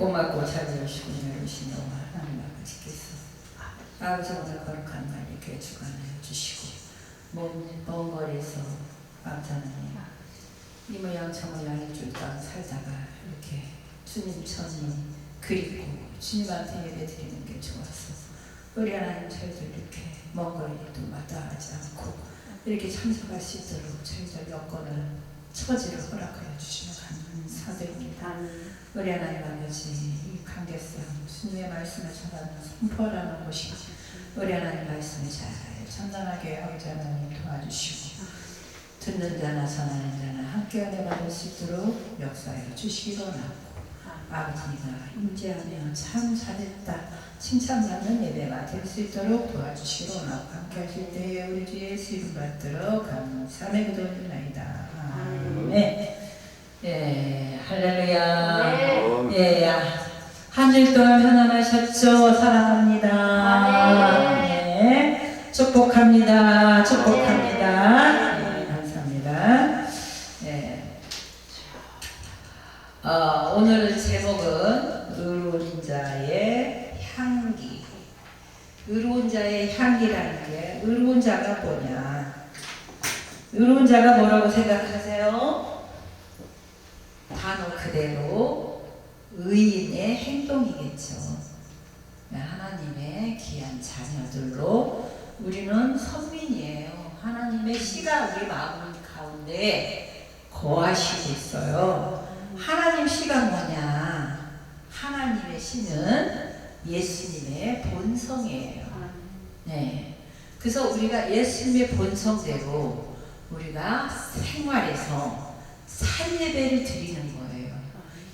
고맙고 자비하시고 여루신 너무 하나님 아버지께서. 아버지 오늘 거룩한 날 이렇게 주관하여 주시고 먼, 먼 거리에서 아버지하나님 이 모양 저 모양의 줄땅 살다가 이렇게 주님 천이 그리고 주님한테 예배 드리는 게 좋아서 우리 하나님 저희들 이렇게 먼 거리도 마다하지 않고 이렇게 참석할 수 있도록 저희들 여건을 처지를 허락하여 주시면 감사드립니다. 우리 하나님 아버지 이 관계성 주님의 말씀을 전하는 선포라는 곳이 우리 하나님 말씀을 잘 전달하게 아버지 하나님 도와주시고 듣는 자나 전하는 자나 함께 안에 받을 수 있도록 역사해 주시기로 하고 아버지가 임재하며 참 잘했다 칭찬받는 예배가 될 수 있도록 도와주시기로 하고 함께 하실 때에 우리 주 예수 이름 받들어 감사의 기도드리나이다 아멘 예 할렐루야 예, 한주 동안 편안하셨죠? 사랑합니다. 네. 축복합니다. 축복합니다. 네, 감사합니다. 네. 어, 오늘 제목은 의로운 자의 향기. 의로운 자의 향기라는 게 의로운 자가 뭐냐? 의로운 자가 뭐라고 생각하세요? 그대로 의인의 행동이겠죠. 하나님의 귀한 자녀들로 우리는 선민이에요. 하나님의 씨가 우리 마음 가운데 거하시고 있어요. 하나님 씨가 뭐냐? 하나님의 씨는 예수님의 본성이에요. 네. 그래서 우리가 예수님의 본성대로 우리가 생활에서 산예배를 드리는 거예요.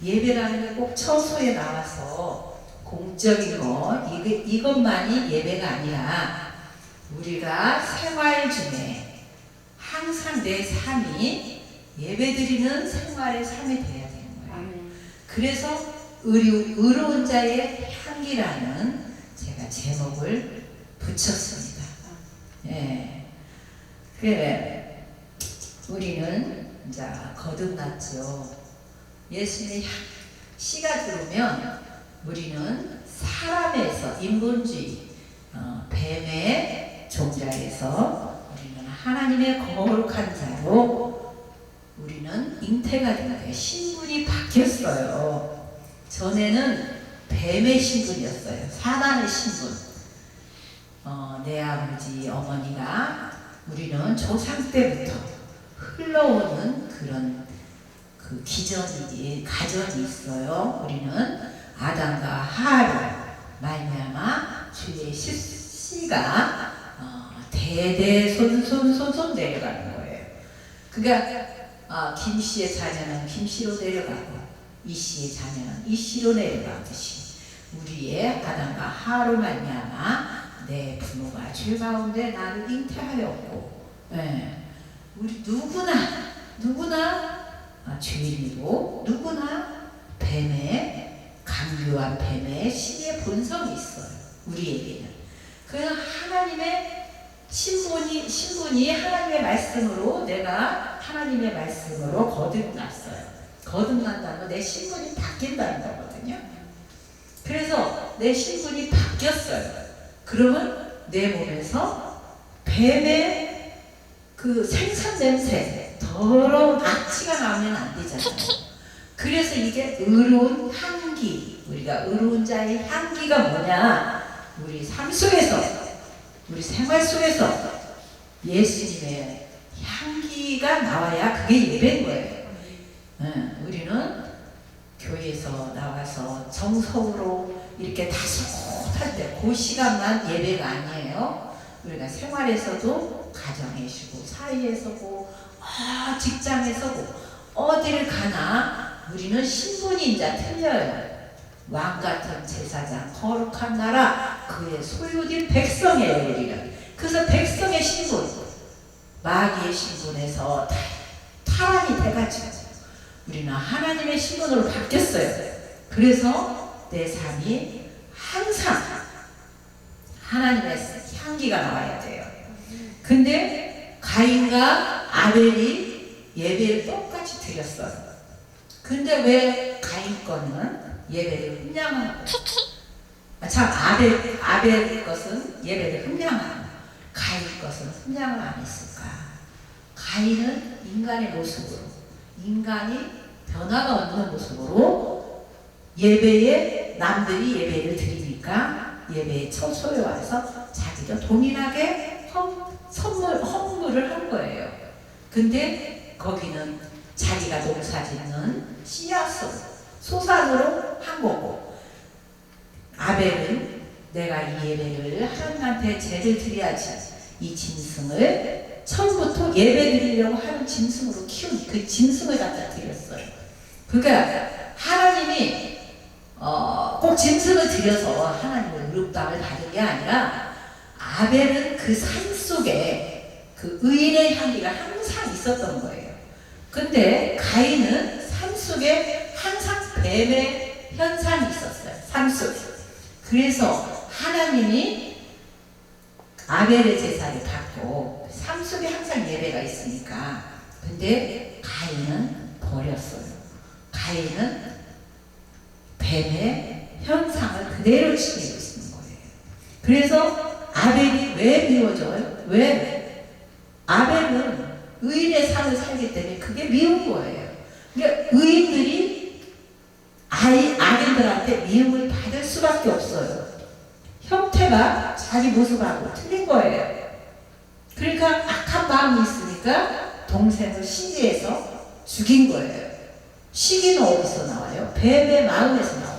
예배라는 게 꼭 처소에 나와서 공적인 거 이거, 이것만이 예배가 아니라 우리가 생활 중에 항상 내 삶이 예배드리는 생활의 삶이 돼야 되는 거예요. 그래서 의로, 의로운 자의 향기라는 제가 제목을 붙였습니다. 예. 그래 우리는 이제 거듭났죠. 예수님의 향, 씨가 들어오면 우리는 사람에서 인본주의 어, 뱀의 종자에서 우리는 하나님의 거룩한 자로 우리는 잉태가 된 거예요. 신분이 바뀌었어요. 전에는 뱀의 신분이었어요. 사단의 신분. 어, 내 아버지 어머니가 우리는 조상 때부터 흘러오는 그런 그 기전이 가전이 있어요. 우리는 아담과 하와로 말미암아 주의 시- 씨가 어, 대대손손손손 내려가는 거예요. 그러니까 어, 김 씨의 자녀는 김 씨로 내려가고 이 씨의 자녀는 이 씨로 내려가듯이 우리의 아담과 하와로 말미암아 내 부모가 죄 가운데 나를 잉태하였고, 예, 우리 누구나 누구나 아, 죄인이고 누구나 뱀의 강교한 뱀의 신의 본성이 있어요. 우리에게는. 그냥 하나님의 신분이 신분이 하나님의 말씀으로 내가 하나님의 말씀으로 거듭났어요. 거듭난다는 건내 신분이 바뀐다는 거거든요. 그래서 내 신분이 바뀌었어요. 그러면 내 몸에서 뱀의 그 생선 냄새, 더러운 악취가 나오면 안 되잖아요. 그래서 이게 의로운 향기, 우리가 의로운 자의 향기가 뭐냐? 우리 삶 속에서, 우리 생활 속에서 예수님의 향기가 나와야 그게 예배인 거예요. 응, 우리는 교회에서 나와서 정성으로 이렇게 다소탈 때그 시간만 예배가 아니에요. 우리가 생활에서도 가정에 쉬고 사이에서고 아, 직장에서고 어디를 가나 우리는 신분이 이제 틀려요. 왕 같은 제사장 거룩한 나라 그의 소유된 백성이에요 우리는. 그래서 백성의 신분 마귀의 신분에서 타- 타락이 돼가지고 우리는 하나님의 신분으로 바뀌었어요. 그래서 내 삶이 항상 하나님의 향기가 나와야 돼요. 근데 가인과 아벨이 예배를 똑같이 드렸어요. 근데 왜 가인 거는 예배를 거예요. 아, 참 아벨 아벨 것은 예배를 흠량하는 가인 것은 흠량을 안 했을까? 가인은 인간의 모습으로 인간이 변화가 없는 모습으로 예배에 남들이 예배를 드리니까 예배에 처소에 와서 자기도 동일하게 험, 선물 헌물을 한 거예요. 근데 거기는 자기가 농사 짓는 씨앗으로 소산으로 한 거고 아벨은 내가 이 예배를 하나님한테 제를 드려야지 이 짐승을 처음부터 예배 드리려고 하는 짐승으로 키운 그 짐승을 갖다 드렸어요. 그러니까 하나님이 어, 꼭 짐승을 드려서 하나님의 의롭다함을 받은 게 아니라 아벨은 그 산 속에 그 의인의 향기가 항상 있었던 거예요. 근데 가인은 산 속에 항상 뱀의 현상이 있었어요. 산 속에. 그래서 하나님이 아벨의 제사를 받고 삶 속에 항상 예배가 있으니까 근데 가인은 버렸어요. 가인은 뱀의 현상을 그대로 지니고 있는 거예요. 그래서 아벨이 왜 미워져요? 왜? 아벨은 의인의 삶을 살기 때문에 그게 미운 거예요. 그러니까 의인들이 아이, 악인들한테 미움을 받을 수밖에 없어요. 형태가 자기 모습하고 틀린 거예요. 그러니까 악한 마음이 있으니까 동생을 시기해서 죽인 거예요. 시기는 어디서 나와요? 뱀의 마음에서 거예요.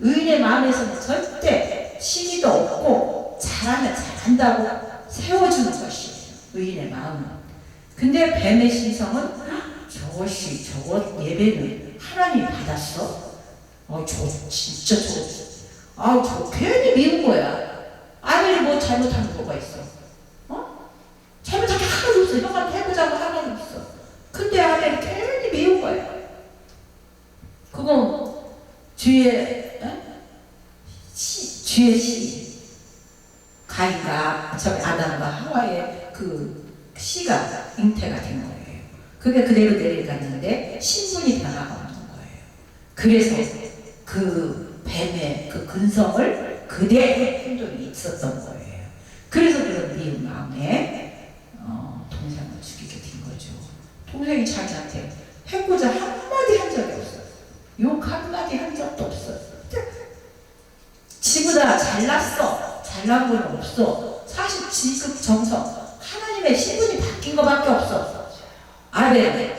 의인의 마음에서는 절대 시기도 없고 잘하면 잘한다고 세워주는 것이에요. 의인의 마음은. 근데 뱀의 신성은 저것이 저것 예배는 하나님이 받았어? 어, 저 진짜 저, 아, 저 괜히 미운 거야. 아벨이 뭐 잘못한 거가 있어? 어? 잘못한 게 하나도 없어. 형한테 해보자고 하나도 없어. 근데 아벨이 괜히 미운 거야. 그건 주의 에? 시, 주의 시 가인과 저기 아담과 하와의 그 잉태가 된 거예요. 그게 그대로 내려갔는데 신분이 변화가 없는 거예요. 그래서 그 뱀의 그 근성을 그대로 행동이 있었던 거예요. 그래서 그런 미운 마음에 어, 동생을 죽이게 된 거죠. 동생이 자기한테 해고자 한마디 한 적이 없어요. 욕 한마디 한 적도 없어요. 지구다 잘났어. 잘난 건 없어. 사실 지극 정성. 하나님의 신분이 바뀐 것밖에 없어. 아벨.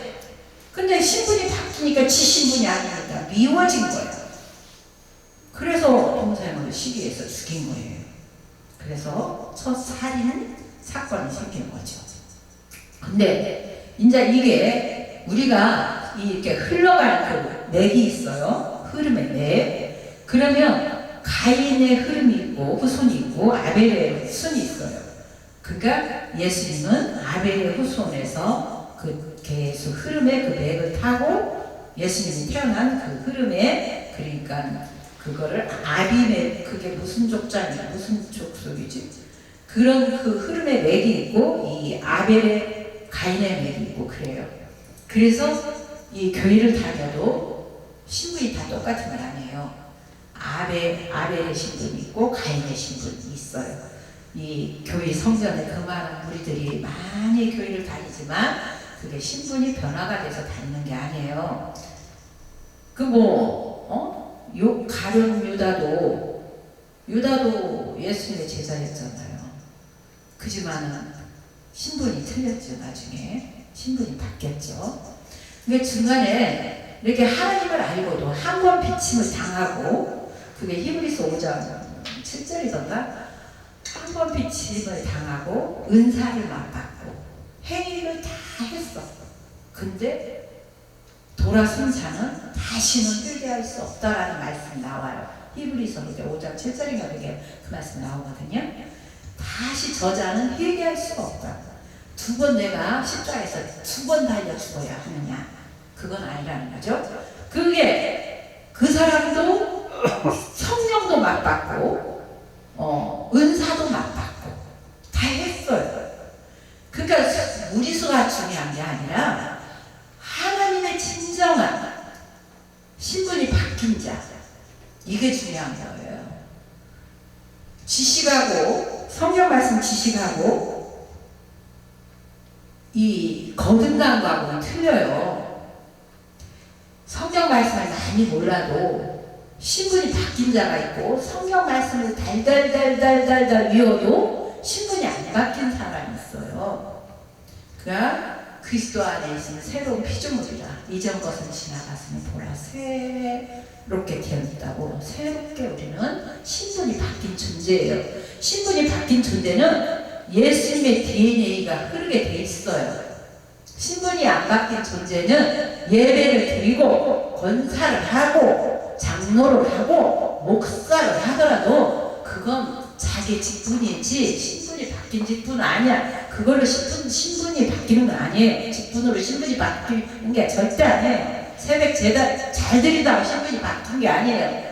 근데 신분이 바뀌니까 지 신분이 아니니까 미워진 거예요. 그래서 동생을 시기해서 죽인 거예요. 그래서 첫 살인 사건이 생긴 거죠. 근데 이제 이게 우리가 이렇게 흘러가는 그 맥이 있어요. 흐름의 맥. 그러면 가인의 흐름이 있고 후손이 있고 아벨의 후손이 있어요. 그러니까 예수님은 아벨의 후손에서 그 계속 흐름의 그 맥을 타고 예수님이 태어난 그 흐름에 그러니까 그거를 아비맥 그게 무슨 족자냐 무슨 족속이지 그런 그 흐름의 맥이 있고 이 아벨의 가인의 맥이 있고 그래요. 그래서 이 교회를 다녀도 신분이 다 똑같은 건 아니에요. 아벨 아벨의 신분이 있고 가인의 신분이 있어요. 이 교회 성전에 그 많은 무리들이 많이 교회를 다니지만 그게 신분이 변화가 돼서 다니는 게 아니에요. 그뭐 어? 요 가룟 유다도 유다도 예수님의 제자였잖아요. 그지만은 신분이 틀렸죠 나중에 신분이 바뀌었죠. 근데 중간에 이렇게 하나님을 알고도 한 번 비침을 당하고 그게 히브리서 5장 7절이던가 한 번 비침을 당하고 은사를 맛받고 행위를 다 했어. 근데 돌아선 자는 다시는 회개할 수 없다라는 말씀이 나와요. 히브리서 이제 5장 7절인가 그게 그 말씀 나오거든요. 다시 저자는 회개할 수가 없다. 두 번 내가 십자가에서 두 번 달려 죽어야 하느냐? 그건 아니라는 거죠. 그게 그 사람도 성령도 맛받고 어, 은사도 맛받고 다 했어요. 그러니까 무리수가 중요한 게 아니라 하나님의 진정한 신분 이게 중요한 거예요. 지식하고 성경 말씀 지식하고 이 거하고는 틀려요. 성경 말씀을 많이 몰라도 신분이 바뀐 자가 있고 성경 말씀을 달달달달달달 외워도 신분이 안 바뀐 사람이 있어요. 그가 그리스도 안에 있는 새로운 피조물이라 이전 것은 지나갔으니 보라 새 롭게 되었다고 새롭게 우리는 신분이 바뀐 존재예요. 신분이 바뀐 존재는 예수님의 DNA가 흐르게 돼 있어요. 신분이 안 바뀐 존재는 예배를 드리고 권사를 하고 장로를 하고 목사를 하더라도 그건 자기 직분이지 신분이 바뀐 직분 아니야. 그걸로 신분, 신분이 바뀌는 건 아니에요. 직분으로 신분이 바뀌는 게 절대 아니에요. 새벽 제단 잘 드린다고 신분이 바뀐 게 아니에요.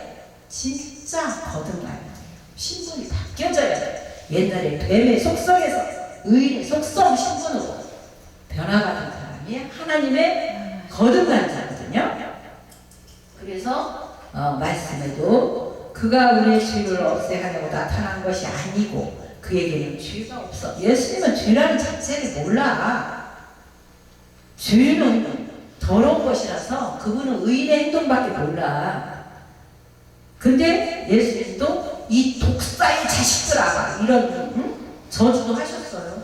진짜 거듭나야 돼요. 신분이 바뀌어져야 돼요. 옛날에 뱀의 속성에서 의인의 속성 신분으로 변화받은 사람이 하나님의 거듭난 자거든요. 그래서 어, 말씀에도 그가 우리의 죄를 없애하려고 나타난 것이 아니고 그에게는 죄가 없어. 예수님은 죄라는 자체를 몰라. 죄는 더러운 것이라서 그분은 의인의 행동밖에 몰라. 근데 예수님도 이 독사의 자식들아 이런 응? 저주도 하셨어요.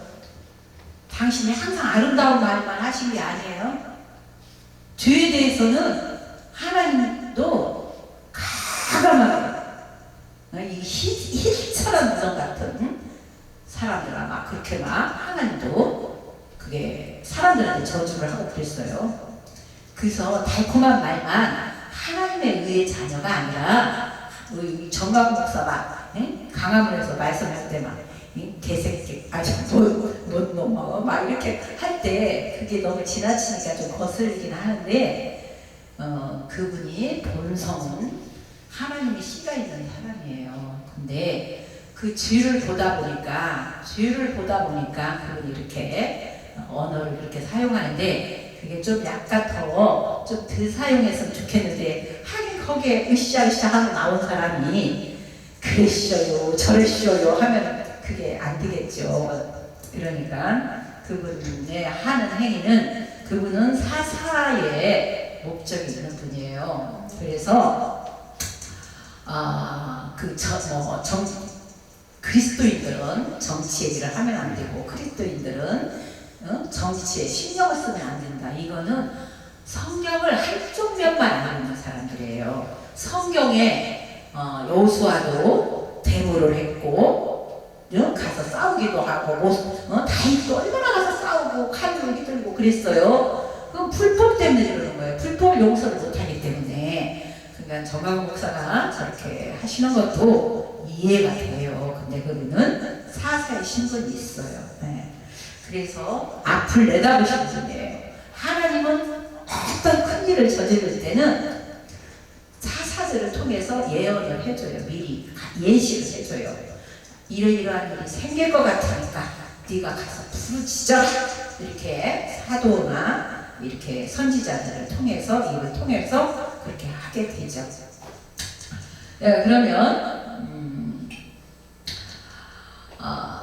당신이 항상 아름다운 말만 하신 게 아니에요. 죄에 대해서는 하나님도 가감하게 이 희, 힐처럼 무정 같은 응? 사람들아 막 그렇게 막 하나님도 그게 사람들한테 저주를 하고 그랬어요. 그래서 달콤한 말만 하나님의 의의 자녀가 아니라 우리 정강 목사가 응? 강화문에서 말씀할 때막 개새끼 아주 못못 넘어 막 이렇게 할 때 그게 너무 지나치니까 좀 거슬리긴 하는데 어, 그분이 본성은 하나님의 씨가 있는 사람이에요. 근데 그 죄를 보다 보니까 죄를 보다 보니까 그분이 이렇게 언어를 이렇게 사용하는데 그게 좀 약간 더 좀덜 사용했으면 좋겠는데 하긴 거기에 으쌰으쌰 하고 나온 사람이 그랬어요 저랬어요 하면 그게 안 되겠죠. 그러니까 그분의 하는 행위는 그분은 사사의 목적이 있는 분이에요. 그래서 아그저뭐 정 그리스도인들은 정치 얘기를 하면 안 되고 그리스도인들은 어? 정치에 신경을 쓰면 안 된다. 이거는 성경을 한쪽 면만 아는 사람들이에요. 성경에 어, 여호수아도 데모를 했고 어? 가서 싸우기도 하고 뭐, 어? 다윗도 얼마나 가서 싸우고 칼 들고 들고 그랬어요. 그건 불법 때문에 그러는 거예요. 불법을 용서를 못하기 때문에. 그러니까 정강 목사가 저렇게 하시는 것도 이해가 돼요. 근데 그분은 사사의 신분이 있어요. 네. 그래서 앞을 내다보시는 분이에요. 하나님은 어떤 큰 일을 저지를 때는 사사들을 통해서 예언을 해줘요. 미리 예시를 해줘요. 이러이러한 일이 생길 것 같으니까 네가 가서 부르짖어 이렇게 사도나 이렇게 선지자들을 통해서 이걸 통해서 그렇게 하게 되죠. 네, 그러면 음, 어,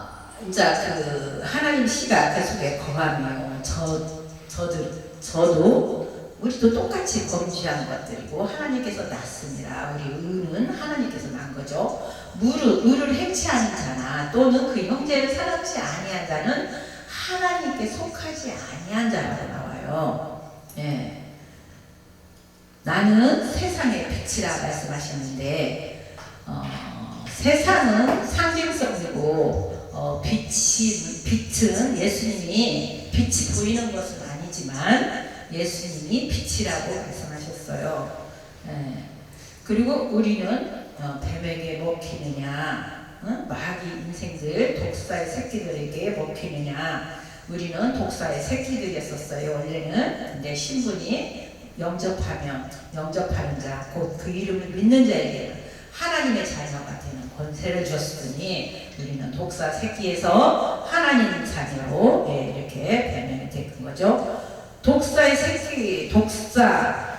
이제 그 하나님 씨가 그 속에 거하며 저 저들 저도 우리도 똑같이 범죄한 것들이고 하나님께서 낳습니다. 우리 의는 하나님께서 낳은 거죠. 무를 의를 행치하는 자나 또는 그 형제를 사랑치 아니한 자는 하나님께 속하지 아니한 자라고 나와요. 예. 나는 세상의 빛이라 말씀하셨는데 어, 세상은 상징성이고 어, 빛이 빛은 예수님이 빛이 보이는 것은 아니지만 예수님이 빛이라고 말씀하셨어요. 예. 그리고 우리는 어, 뱀에게 먹히느냐, 어? 마귀 인생들 독사의 새끼들에게 먹히느냐. 우리는 독사의 새끼들이었었어요. 원래는 근데 신분이 영접하면 영접하는 자, 곧 그 이름을 믿는 자에게 하나님의 자녀가 되는 권세를 주었으니 우리는 독사 새끼에서 하나님 자녀로 예, 이렇게 변명이 된 거죠. 독사의 새끼, 독사,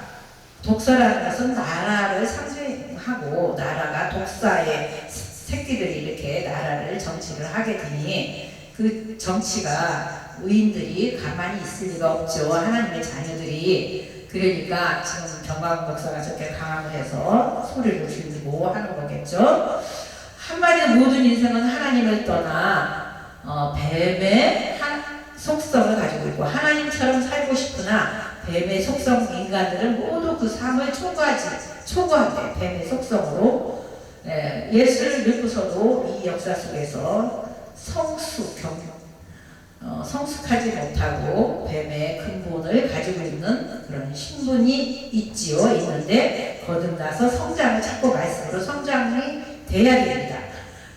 독사라는 것은 나라를 상징 하고 나라가 독사의 새끼들이 이렇게 나라를 정치를 하게 되니 그 정치가 의인들이 가만히 있을 리가 없죠. 하나님의 자녀들이 그러니까 지금 정광 목사가 저렇게 강함을 해서 소리를 지르고 하는 거겠죠. 한마디로 모든 인생은 하나님을 떠나 어, 뱀의 한 속성을 가지고 있고 하나님처럼 살고 싶으나 뱀의 속성 인간들은 모두 그 삶을 초과하지 초과한대 뱀의 속성으로. 예, 예수를 믿고서도 이 역사 속에서 성숙 경 어, 성숙하지 못하고 뱀의 근본을 가지고 있는 그런 신분이 있지요 있는데 거듭나서 성장을 찾고 말씀으로 성장이 돼야 됩니다.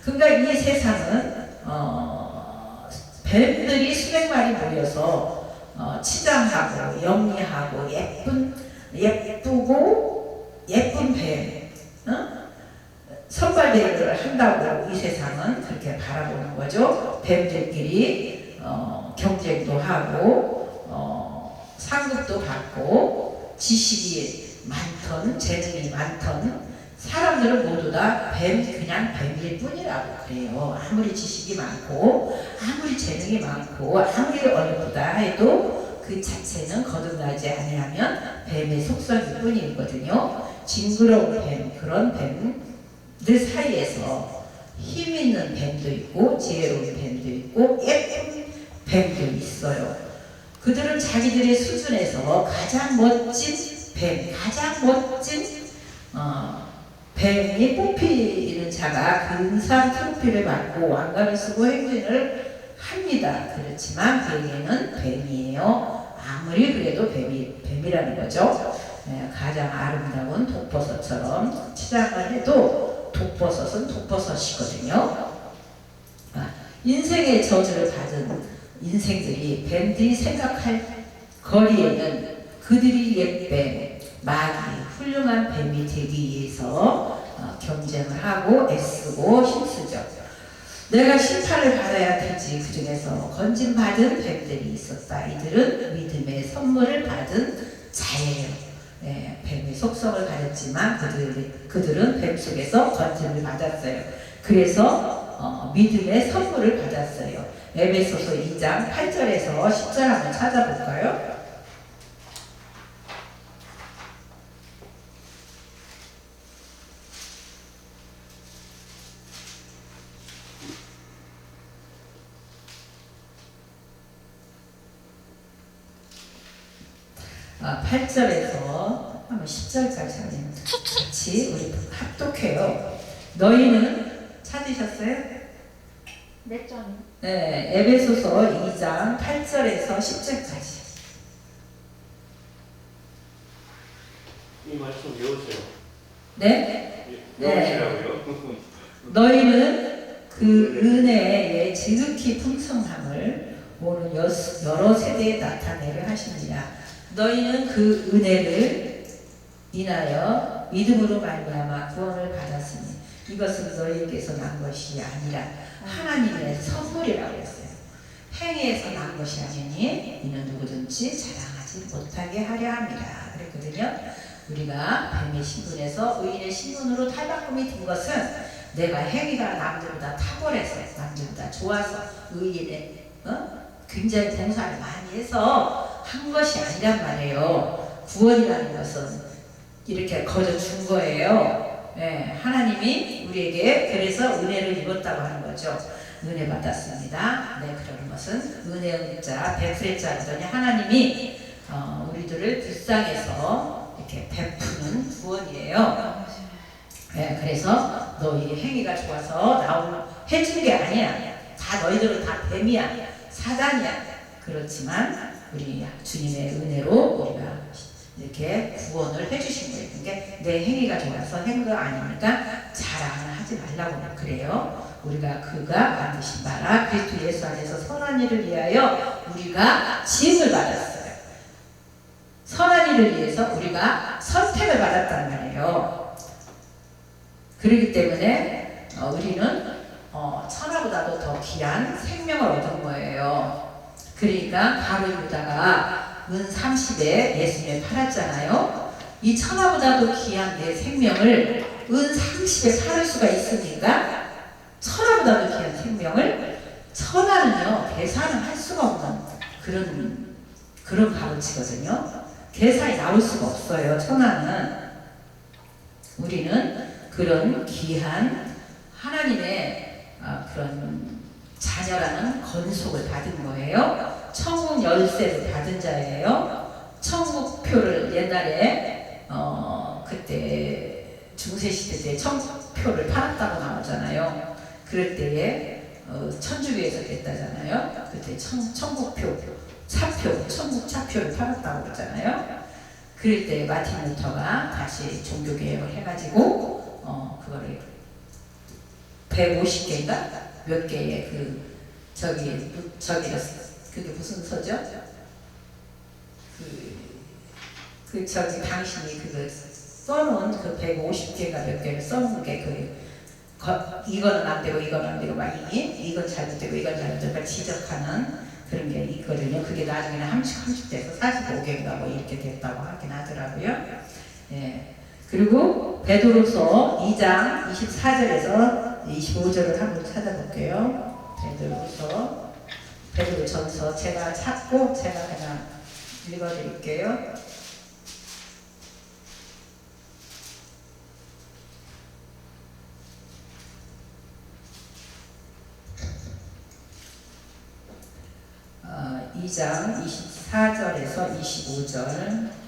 그러니까 이 세상은 어, 뱀들이 수백 마리 모여서 어, 치장하고 영리하고 예쁜 예쁘고 예쁜 뱀 어? 선발대회를 한다고 이 세상은 그렇게 바라보는 거죠. 뱀들끼리 어, 경쟁도 하고 어, 상급도 받고 지식이 많던 재능이 많던 사람들은 모두 다 뱀, 그냥 뱀일 뿐이라고 그래요. 아무리 지식이 많고, 아무리 재능이 많고, 아무리 어렵다 해도 그 자체는 거듭나지 아니하면 뱀의 속성일 뿐이거든요. 징그러운 뱀, 그런 뱀들 사이에서 힘 있는 뱀도 있고, 지혜로운 뱀도 있고, 예쁜 뱀도 있어요. 그들은 자기들의 수준에서 가장 멋진 뱀, 가장 멋진 어, 뱀이 뽑히는 자가 근사한 트로피를 받고 왕관을 쓰고 행진을 합니다. 그렇지만 그에게는 뱀이에요. 아무리 그래도 뱀이 뱀이라는 거죠. 네, 가장 아름다운 독버섯처럼 치장을 해도 독버섯은 독버섯이거든요. 아, 인생의 저주를 받은 인생들이 뱀들이 생각할 거리에는 그들이 옛뱀, 마귀, 훌륭한 뱀이 되기 위해서 어, 경쟁을 하고 애쓰고 힘쓰죠. 내가 심판을 받아야 되지 그 중에서 건진 받은 뱀들이 있었다. 이들은 믿음의 선물을 받은 자예요. 네, 뱀의 속성을 가졌지만 그들 그들은 뱀 속에서 건진을 받았어요. 그래서 어, 믿음의 선물을 받았어요. 에베소서 2장 8절에서 10절 한번 찾아볼까요? 아, 8절에서 한번 10절까지 한번 같이 우리 합독해요. 너희는 찾으셨어요? 몇 점? 네, 에베소서 2장 8절에서 10절까지. 이 말씀 외우세요. 네, 예, 외우시라고요. 너희는 그 은혜의 지극히 풍성함을 오는 여- 여러 세대에 나타내려 하시느냐. 너희는 그 은혜를 인하여 믿음으로 말미암아 구원을 받았으니 이것은 너희에게서 난 것이 아니라 하나님의 선물이라고 했어요. 행위에서 난 것이 아니니 이는 누구든지 자랑하지 못하게 하려 함이라 그랬거든요. 우리가 뱀의 신분에서 의인의 신분으로 탈바꿈이 된 것은 내가 행위가 남들보다 탁월해서 남들보다 좋아서 의인의 어? 굉장히 봉사를 많이 해서 한 것이 아니란 말이에요. 구원이라는 것은 이렇게 거저 준 거예요. 예, 하나님이 우리에게 그래서 은혜를 입었다고 하는 거죠. 은혜 받았습니다. 네, 그런 것은 은혜의 자, 베풀의 자더니 하나님이 어, 우리들을 불쌍해서 이렇게 베푸는 구원이에요. 예, 그래서 너희 행위가 좋아서 나온 해준 게 아니야. 다 너희들은 다 뱀이야, 사단이야. 그렇지만 우리 주님의 은혜로 우리가 이렇게 구원을 해주신 거예요. 그러니까 내 행위가 좋아서 한거 아니니까 자랑을 하지 말라고 그래요. 우리가 그가 만드신 바라 그리스도 예수 안에서 선한 일을 위하여 우리가 지음을 받았어요. 선한 일을 위해서 우리가 선택을 받았단 말이에요. 그렇기 때문에 어, 우리는 어, 천하보다도 더 귀한 생명을 얻은 거예요. 그러니까 가로 유다가 은 30에 예수님을 팔았잖아요. 이 천하보다도 귀한 내 생명을 은 30에 살을 수가 있으니까 천하보다도 귀한 생명을 천하는요 계산을 할 수가 없는 그런 그런 값어치거든요. 계산이 나올 수가 없어요. 천하는 우리는 그런 귀한 하나님의 아, 그런 자녀라는 건속을 받은 거예요. 천국 열쇠를 받은 자예요. 천국표를 옛날에 어 그때 중세 시대 때 천국표를 팔았다고 나오잖아요. 그럴 때에 어, 천주교에서 됐다잖아요. 그때 천, 천국표, 차표, 천국 차표를 팔았다고 그러잖아요. 그럴 때 마틴 루터가 다시 종교 개혁을 해가지고 어 그거를 150개인가 몇 개의 그 저기 저기 그게 무슨 서죠? 그, 그 저기 당신이 그거 써놓은 그 150개가 몇 개를 써놓은 게그 이거는 안 되고 이건 안 되고 막 이, 이건 잘못되고 이건 잘못되고 지적하는 그런 게 있거든요. 그게 나중에는 30, 30대에서 45개인가 뭐 이렇게 됐다고 하긴 하더라고요. 예. 그리고 베드로서 2장 24절에서 25절을 한번 찾아볼게요. 베드로서 베드로 전서 제가 찾고 제가 그냥 읽어드릴게요. 어, 2장 24절에서 25절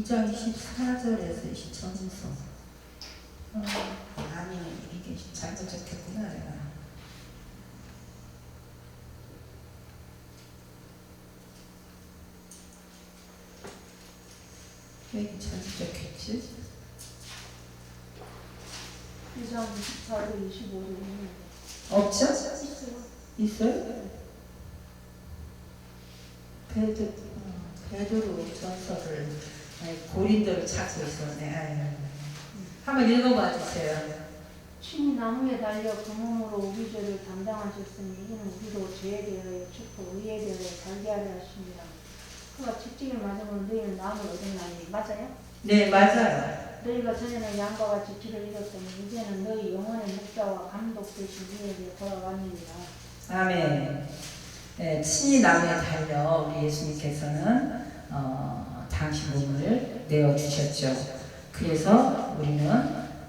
2장 24절에서 20전서 어, 아니 이게 잘못 적혔구나 내가 왜 이게 잘못 적혔지? 1장 24절 25절 있는데 없죠? 있어요. 있어요? 베드, 어, 베드로 전서를 아니, 고린도를 찾고 있었네 아유. 한번 읽어봐 주세요 친히 나무에 달려 그 몸으로 우리 죄를 담당하셨으니 이는 우리도 죄에 대하여 죽고 의에 대하여 살게 하려 하십니다. 그가 직직을 맞으면 너희는 나무를 얻었나니 맞아요? 네 맞아요 너희가 전에는 양과 같이 길을 잃었더니 이제는 너희 영혼의 목자와 감독 되신 이에게 돌아왔느니라. 아멘 네, 친히 나무에 달려 우리 예수님께서는 어, 당신 몸을 내어 주셨죠 그래서 우리는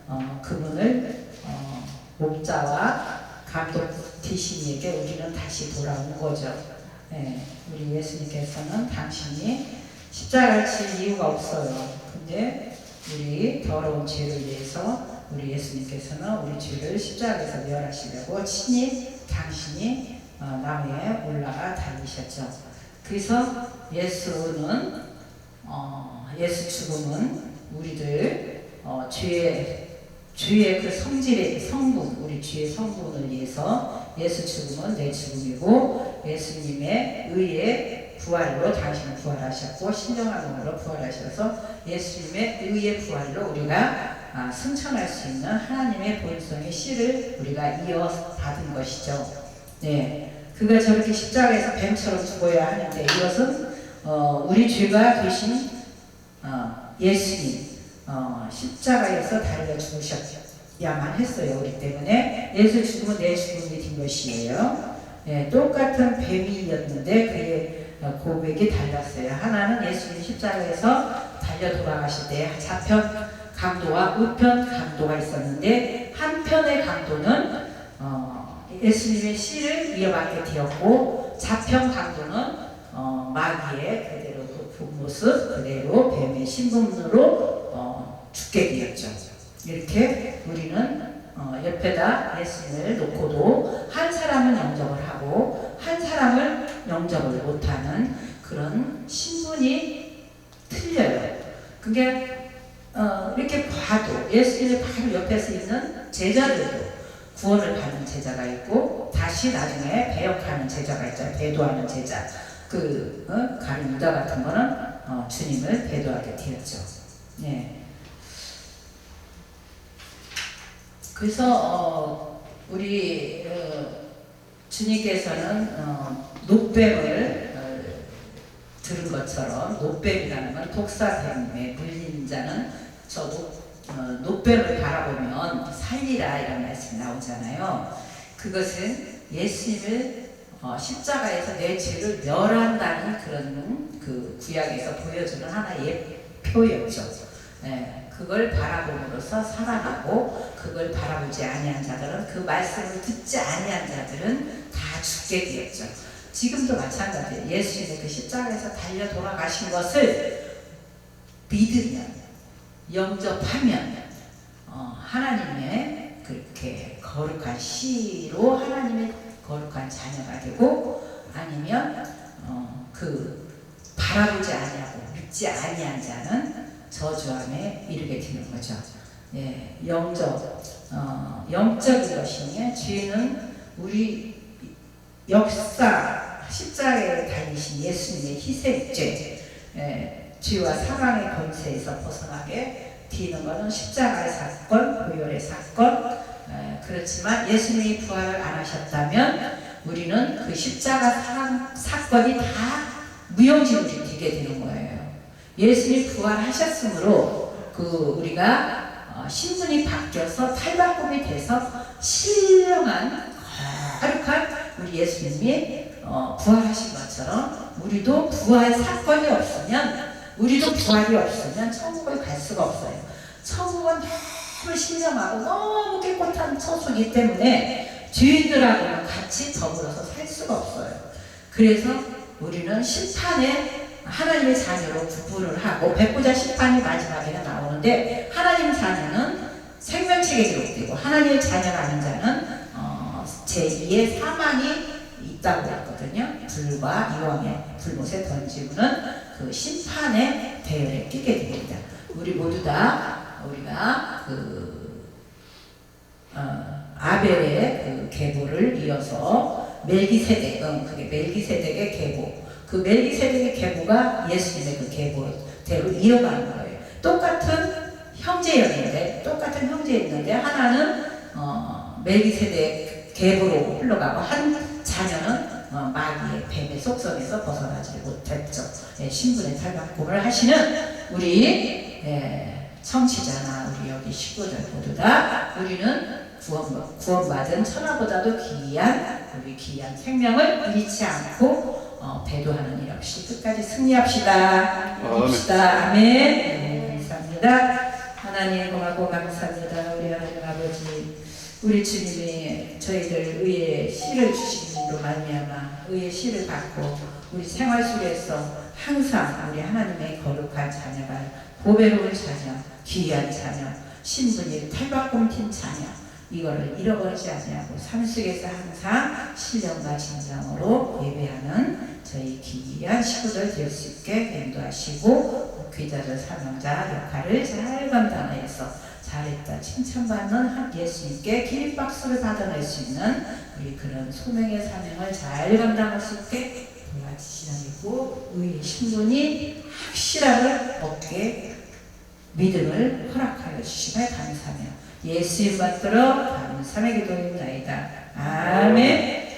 어, 그분을 어, 목자와 감독 되시니에게 우리는 다시 돌아온 거죠 네, 우리 예수님께서는 당신이 십자가를 칠 이유가 없어요. 근데 우리 더러운 죄를 위해서 우리 예수님께서는 우리 죄를 십자가에서 멸하시려고 친히 당신이 어, 나무에 올라가 달리셨죠. 그래서 예수는 어, 예수 죽음은 우리들 어, 죄 의 죄의 그 성질의 성분, 우리 죄의 성분을 위해서 예수 죽음은 내 죽음이고 예수님의 의의 부활로 당신은 부활하셨고 신령한 몸으로 부활하셔서 예수님의 의의 부활로 우리가 아, 승천할 수 있는 하나님의 본성의 씨를 우리가 이어 받은 것이죠. 네, 그가 저렇게 십자가에서 뱀처럼 죽어야 하는데 이것은 어, 우리 죄가 되신 어, 예수님 어, 십자가에서 달려 죽으셨야만 했어요. 우리 때문에 예수 죽음은 내 죽음이 된 것이에요. 예, 똑같은 뱀이었는데 그의 고백이 달랐어요. 하나는 예수님 십자가에서 달려 돌아가실 때 좌편 강도와 우편 강도가 있었는데 한편의 강도는 어, 예수님의 씨를 이어받게 되었고 좌편 강도는 어, 마귀의 그대로 그 모습 그대로 뱀의 신분으로 어, 죽게 되었죠. 이렇게 우리는 어, 옆에다 예수님을 놓고도 한 사람은 영접을 하고 한 사람을 영접을 못하는 그런 신분이 틀려요. 그게 어, 이렇게 봐도 예수님의 바로 옆에서 있는 제자들도 구원을 받는 제자가 있고 다시 나중에 배역하는 제자가 있잖아요. 배도하는 제자. 그 어? 가룟 유다 같은 거는 어, 주님을 배도하게 되었죠. 네. 그래서 어, 우리 어, 주님께서는 어, 노뱀을 어, 들은 것처럼 노뱀이라는 건 독사뱀에 물린 자는 저 노, 어, 노뱀을 바라보면 살리라 이런 말씀이 나오잖아요. 그것은 예수님을 어, 십자가에서 내 죄를 멸한다는 그런 그 구약에서 보여주는 하나의 표였죠. 예, 그걸 바라봄으로써 살아나고 그걸 바라보지 아니한 자들은 그 말씀을 듣지 아니한 자들은 다 죽게 되었죠. 지금도 마찬가지예요. 예수님의 그 십자가에서 달려 돌아가신 것을 믿으면 영접하면 어, 하나님의 그렇게 거룩한 시로 하나님의 거룩한 자녀가 되고 아니면 어, 그 바라보지 아니하고 믿지 아니한 자는 저주함에 이르게 되는 거죠. 예, 영적 어, 영적인 것이며 죄는 우리 역사 십자가에 달리신 예수님의 희생죄 예, 죄와 사망의 권세에서 벗어나게 되는 것은 십자가의 사건, 보혈의 사건 에, 그렇지만 예수님이 부활을 안 하셨다면 우리는 그 십자가 사, 사건이 다 무용지물이 되게 되는 거예요. 예수님이 부활하셨으므로 그 우리가 어, 신분이 바뀌어서 탈바꿈이 돼서 신령한 거룩한 우리 예수님이 어, 부활하신 것처럼 우리도 부활 사건이 없으면 우리도 부활이 없으면 천국을 갈 수가 없어요. 천국은 너무 신령하고 너무 깨끗한 처소이기 때문에 주인들하고는 같이 더불어서 살 수가 없어요. 그래서 우리는 심판에 하나님의 자녀로 구분을 하고 백부자 심판이 마지막에는 나오는데 하나님 자녀는 생명책에 기록되고 하나님의 자녀가 아닌 자는 어, 제2의 사망이 있다고 했거든요. 불과 이왕의 불못에 던지고는 그 심판의 대열에 끼게 됩니다. 우리 모두 다 우리가 그 어, 아벨의 그 계보를 이어서 멜기세덱은 그게 멜기세덱의 계보. 그 멜기세덱의 계보가 예수님의 그 계보대로 이어가는 거예요. 똑같은 형제였는데 똑같은 형제였는데 하나는 어, 멜기세덱 계보로 흘러가고 한 자녀는 어, 마귀의 뱀의 속성에서 벗어나지 못했죠. 예, 신분의 탈바꿈을 하시는 우리 예, 청취자나 우리 여기 식구들 모두 다 우리는 구원, 구원받은 천하보다도 귀한 우리 귀한 생명을 잃지 않고 어, 배도하는 일 없이 끝까지 승리합시다. 아멘. 합시다. 아멘. 네, 감사합니다. 하나님 고맙고 감사합니다. 우리 하나님 아버지 우리 주님이 저희들 의의 씨를 주시기로 말미암아 의의 씨를 받고 우리 생활 속에서 항상 우리 하나님의 거룩한 자녀가 보배로운 자녀, 귀한 자녀, 신분이 탈바꿈 튄 자녀 이거를 잃어버리지 아니하고 삶 속에서 항상 신령과 진정으로 예배하는 저희 귀한 식구들 될 수 있게 인도하시고 귀자들 사명자 역할을 잘 감당해서 잘했다 칭찬받는 한 예수님께 기립박수를 받아낼 수 있는 우리 그런 소명의 사명을 잘 감당할 수 있게 도와주시라고 의의 신분이 확실함을 얻게 믿음을 허락하여 주심에 감사하며 예수님 받들어 감사의 기도입니다. 아멘